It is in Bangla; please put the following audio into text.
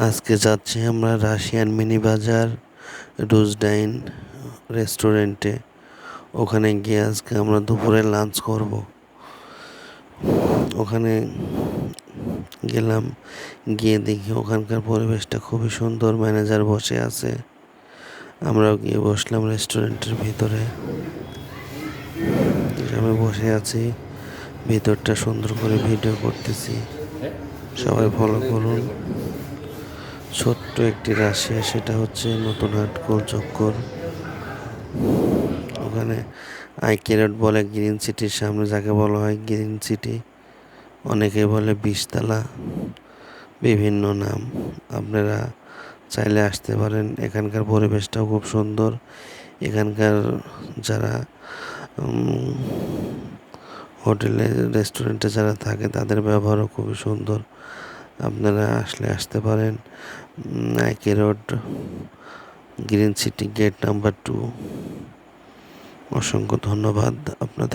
আজকে যাচ্ছি আমরা রাশিয়ান মিনি বাজার রুজডাইন রেস্টুরেন্টে। ওখানে গিয়ে আজকে আমরা দুপুরে লাঞ্চ করব। ওখানে গেলাম, গিয়ে দেখি ওখানকার পরিবেশটা খুবই সুন্দর, ম্যানেজার বসে আছে। আমরাও গিয়ে বসলাম রেস্টুরেন্টের ভিতরে। আমি বসে আছি, ভিতরটা সুন্দর করে ভিডিও করতেছি। সবাই ফলো করুন। ছোট্ট একটি রাশিয়া, সেটা হচ্ছে নতুন হাট চক্কর। ওখানে আই ক্যারট বলে গ্রিন সিটির সামনে যাকে বলা হয় গ্রিন সিটি, অনেকে বলে বিষতলা বিভিন্ন নাম। আপনারা চাইলে আসতে পারেন, এখানকার পরিবেশটাও খুব সুন্দর। এখানকার যারা হোটেলে, রেস্টুরেন্টে যারা থাকে, তাদের ব্যবহারও খুবই সুন্দর। আপনারা আসলে আসতে পারেন। নাইকে road green city gate number two অসংখ্য ধন্যবাদ আপনাদের।